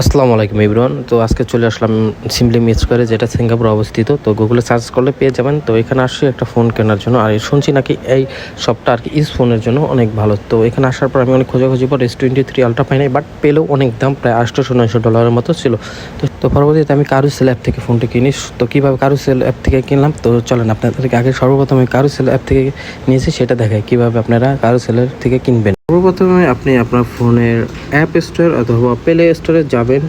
আসসালামু আলাইকুম ইব্রান। তো আজকে চলে আসলাম সিমলি মিস করে, যেটা সিঙ্গাপুর অবস্থিত। তো গুগলে সার্চ করলে পেয়ে যাবেন। তো এখানে আসছি একটা ফোন কেনার জন্য। আর শুনছি নাকি এই শপটা আর কি ইস ফোনের জন্য অনেক ভালো। তো এখানে আসার পর আমি অনেক খোঁজাখুঁজি পর এস টোয়েন্টি থ্রি আলট্রা পাই বাট পেলেও অনেক দাম, প্রায় আটশোশো নয়শো ডলারের মতো ছিল। তো তো পরবর্তীতে আমি কারুসেল অ্যাপ থেকে ফোনটি কিনি। তো কীভাবে কারুসেল অ্যাপ থেকে কিনলাম? তো চলেন আপনাদেরকে আগে সর্বপ্রথম আমি কারুসেল অ্যাপ থেকে নিয়েছি, সেটা দেখাই কীভাবে আপনারা কারুসেলের থেকে কিনবেন। সর্বপ্রথমে আপনি আপনার ফোনের অ্যাপ স্টোর অথবা প্লে স্টোরে যাবেন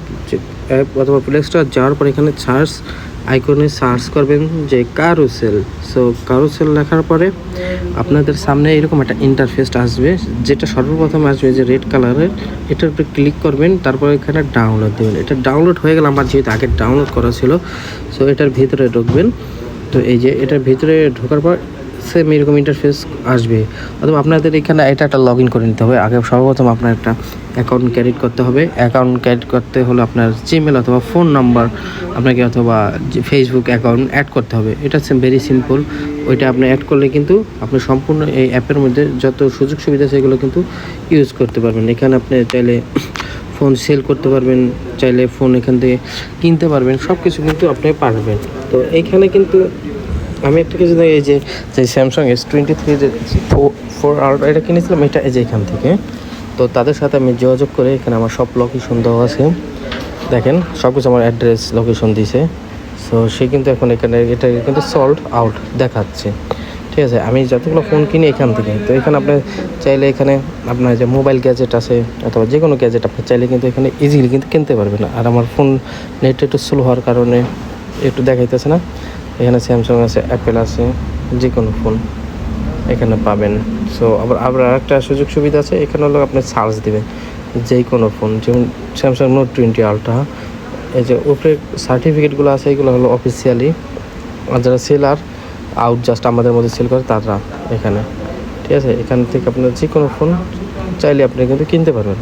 অ্যাপ অথবা প্লে স্টোর যাওয়ার পর এখানে সার্চ আইকনে সার্চ করবেন যে কারুসেল সো কারুসেল লেখার পরে আপনাদের সামনে এরকম একটা ইন্টারফেস আসবে, যেটা সর্বপ্রথম আসবে যে রেড কালারের এটার উপরে ক্লিক করবেন, তারপর এখানে ডাউনলোড দেবেন। এটা ডাউনলোড হয়ে গেলে আমার যেহেতু আগে ডাউনলোড করা ছিল সো এটার ভিতরে ঢুকবেন। তো এই যে এটার ভিতরে ঢোকার পর সেম এরকম ইন্টারফেস আসবে। অথবা আপনাদের এখানে এটা একটা লগ ইন করে নিতে হবে। আগে সর্বপ্রথম আপনার একটা অ্যাকাউন্ট ক্যারিট করতে হবে। অ্যাকাউন্ট ক্যারিট করতে হলে আপনার জিমেল অথবা ফোন নাম্বার আপনাকে অথবা ফেসবুক অ্যাকাউন্ট অ্যাড করতে হবে। এটা ভেরি সিম্পল ওইটা আপনি অ্যাড করলে কিন্তু আপনি সম্পূর্ণ এই অ্যাপের মধ্যে যত সুযোগ সুবিধা সেগুলো কিন্তু ইউজ করতে পারবেন। এখানে আপনি চাইলে ফোন সেল করতে পারবেন, চাইলে ফোন এখান থেকে কিনতে পারবেন। সব কিছু কিন্তু আপনি পারবেন। তো এইখানে কিন্তু আমি একটা কিছু এই যে যে স্যামসাং এস টোয়েন্টি থ্রি যে ফোর আলট্রা এটা কিনেছিলাম, এটা এই যে এখান থেকে। তো তাদের সাথে আমি যোগাযোগ করে এখানে আমার সব লোকেশন দেওয়া আছে। দেখেন সব কিছু আমার অ্যাড্রেস লোকেশন দিছে। সো সে কিন্তু এখন এখানে, এটা কিন্তু সল্ট আউট দেখাচ্ছে। ঠিক আছে, আমি যতগুলো ফোন কিনি এখান থেকে, তো এখানে আপনি চাইলে এখানে আপনার যে মোবাইল গ্যাজেট আছে, অথবা যে কোনো গ্যাজেট আপনি চাইলে কিন্তু এখানে ইজিলি কিন্তু কিনতে পারবেন। আর আমার ফোন নেট একটু স্লো হওয়ার কারণে একটু দেখাইতেছে না। এখানে স্যামসাং আছে অ্যাপেল আছে যে কোনো ফোন এখানে পাবেন। সো আবার আবার আরেকটা সুযোগ সুবিধা আছে, এখানে হলো আপনি চার্জ দেবেন যে কোনো ফোন যেমন স্যামসাং নোট টোয়েন্টি আলট্রা এই যে উপরে সার্টিফিকেটগুলো আছে, এগুলো হলো অফিসিয়ালি আর যারা সেলার আউট জাস্ট আমাদের মধ্যে সেল করে, তারা এখানে। ঠিক আছে? এখান থেকে আপনার যে কোনো ফোন চাইলে আপনি কিন্তু কিনতে পারবেন।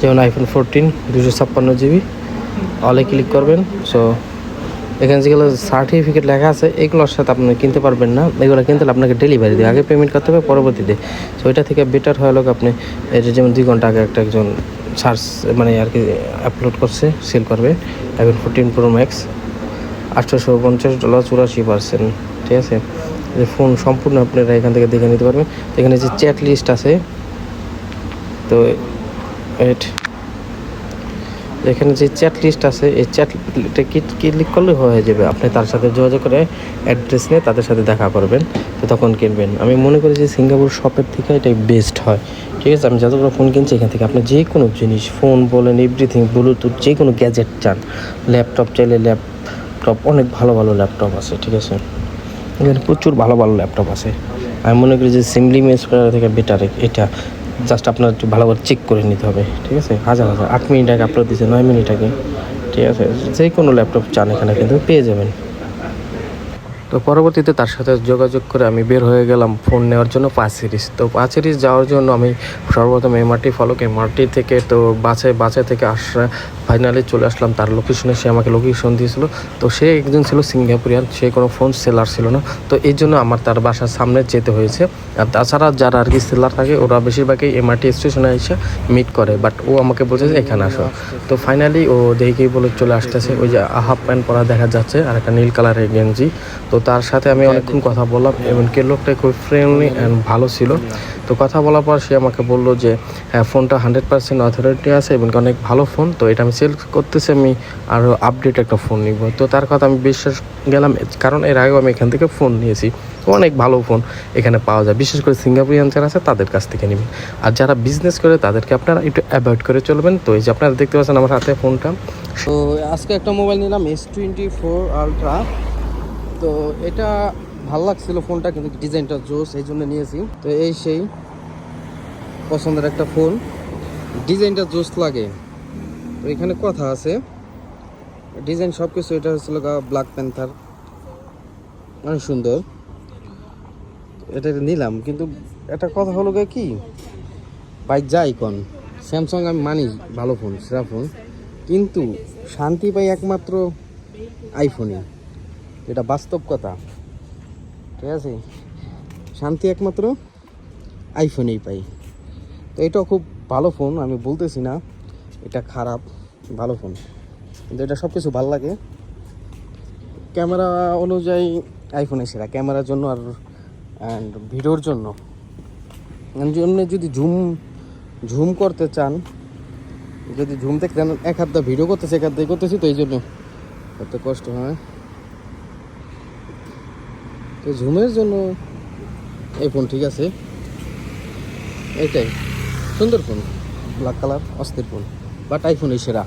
যেমন আইফোন ফোরটিন দুশো ছাপ্পান্ন জিবি অলে ক্লিক করবেন সো এখানে যেগুলো সার্টিফিকেট লেখা আছে, এগুলোর সাথে আপনি কিনতে পারবেন না। এগুলো কিনতে আপনাকে ডেলিভারি দিয়ে আগে পেমেন্ট করতে হবে, পরবর্তীতে। সো এটা থেকে বেটার হয় লোক আপনি যে যেমন দুই ঘণ্টা আগে একটা একজন সার্চ মানে আর কি আপলোড করছে সেল করবে। আইফোন ফোরটিন প্রো ম্যাক্স আটশোশো পঞ্চাশ ডলার চুরাশি পার্সেন্ট ঠিক আছে? ফোন সম্পূর্ণ আপনারা এখান থেকে দেখে নিতে পারবেন। এখানে যে চ্যাট লিস্ট আছে, তো এট এখানে যে চ্যাট লিস্ট আছে, এই চ্যাটটা ক্লিক করলে হয়ে যাবে? আপনি তার সাথে যোগাযোগ করে অ্যাড্রেস নিয়ে তাদের সাথে দেখা করবেন, তো তখন কিনবেন। আমি মনে করি যে সিঙ্গাপুর শপের থেকে এটাই বেস্ট হয়। ঠিক আছে? আমি যতগুলো ফোন কিনছি, এখান থেকে আপনি যে কোনো জিনিস ফোন বলেন এভরিথিং ব্লুটুথ যে কোনো গ্যাজেট চান ল্যাপটপ চাইলে ল্যাপটপ অনেক ভালো ভালো ল্যাপটপ আছে, ঠিক আছে? এখানে প্রচুর ভালো ভালো ল্যাপটপ আছে। আমি মনে করি যে সিমলি মেস করার থেকে বেটার এটা। জাস্ট আপনার একটু ভালো করে চেক করে নিতে হবে, ঠিক আছে? হাজার হাজার, আট মিনিট আগে আপলোড দিচ্ছে নয় মিনিট আগে, ঠিক আছে? যে কোনো ল্যাপটপ চান এখানে কিন্তু পেয়ে যাবেন। তো পরবর্তীতে তার সাথে যোগাযোগ করে আমি বের হয়ে গেলাম ফোন নেওয়ার জন্য পাঁচ সিরিজ তো পাঁচ সিরিজ যাওয়ার জন্য আমি সর্বপ্রথম এমআরটি ফলো এমআরটি থেকে তো বাসে বাসে থেকে আসা ফাইনালি চলে আসলাম। তার লোকেশনে সে আমাকে লোকেশন দিয়েছিল। তো সে একজন ছিল সিঙ্গাপুরিয়ান, সে কোনো ফোন সেলার ছিল না। তো এই জন্য আমার তার বাসার সামনে যেতে হয়েছে। আর তাছাড়া যারা আর কি সেলার থাকে, ওরা বেশিরভাগই এমআরটি স্টেশনে এসে মিট করে। বাট ও আমাকে বলছে যে, এখানে আসো। তো ফাইনালি ও দেখেই বলে চলে আসতেছে। ওই যে হাফ প্যান্ট পরা দেখা যাচ্ছে, আর একটা নীল কালারের গেঞ্জি। তো তার সাথে আমি অনেকক্ষণ কথা বললাম এমনকি লোকটা খুব ফ্রেন্ডলি অ্যান্ড ভালো ছিল। তো কথা বলার পর সে আমাকে বলল যে হ্যাঁ ফোনটা হান্ড্রেড পার্সেন্ট অথরিটি আছে এবং অনেক ভালো ফোন। তো এটা আমি সেল করতেছি আমি আরও আপডেট একটা ফোন নিব। তো তার কথা আমি বিশ্বাস গেলাম কারণ এর আগেও আমি এখান থেকে ফোন নিয়েছি। অনেক ভালো ফোন এখানে পাওয়া যায় বিশেষ করে সিঙ্গাপুরিয়ান যারা আছে তাদের কাছ থেকে নেবেন আর যারা বিজনেস করে তাদেরকে আপনারা একটু অ্যাভয়েড করে চলবেন। তো এই যে আপনারা দেখতে পাচ্ছেন আমার হাতে ফোনটা তো আজকে একটা মোবাইল নিলাম এস টোয়েন্টি ফোর আলট্রা তো এটা ভালো লাগছিল ফোনটা, কিন্তু ডিজাইনটা জোস, এই জন্য নিয়েছি। তো এই সেই পছন্দের একটা ফোন। ডিজাইনটা জোস লাগে। তো এখানে কথা আছে। ডিজাইন সব কিছু এটা হচ্ছিল ব্ল্যাক প্যান্থার অনেক সুন্দর। এটা নিলাম, কিন্তু একটা কথা হলো গিয়ে কি? বাইক যাই কোন স্যামসাং আমি মানি, ভালো ফোন, সেরা ফোন। কিন্তু শান্তি পাই একমাত্র আইফোনে এটা বাস্তব কথা। ঠিক আছে? শান্তি একমাত্র আইফোনেই পাই। তো এটাও খুব ভালো ফোন আমি বলতেছি না, এটা খারাপ, ভালো ফোন কিন্তু এটা সব কিছু ভালো লাগে। ক্যামেরা অনুযায়ী আইফোনে সেরা, ক্যামেরার জন্য আর অ্যান্ড ভিডিওর জন্য। জন্য যদি ঝুম ঝুম করতে চান, যদি ঝুম থেকে এক হাত ভিডিও করতেছে, এক হাত করতেছি, তো এই জন্য এত কষ্ট, হয়? তো ঝুমের জন্য এই ফোন ঠিক আছে। এটাই। সুন্দর ফোন ব্ল্যাক কালার অস্থির ফোন বাট আইফোন এই সেরা।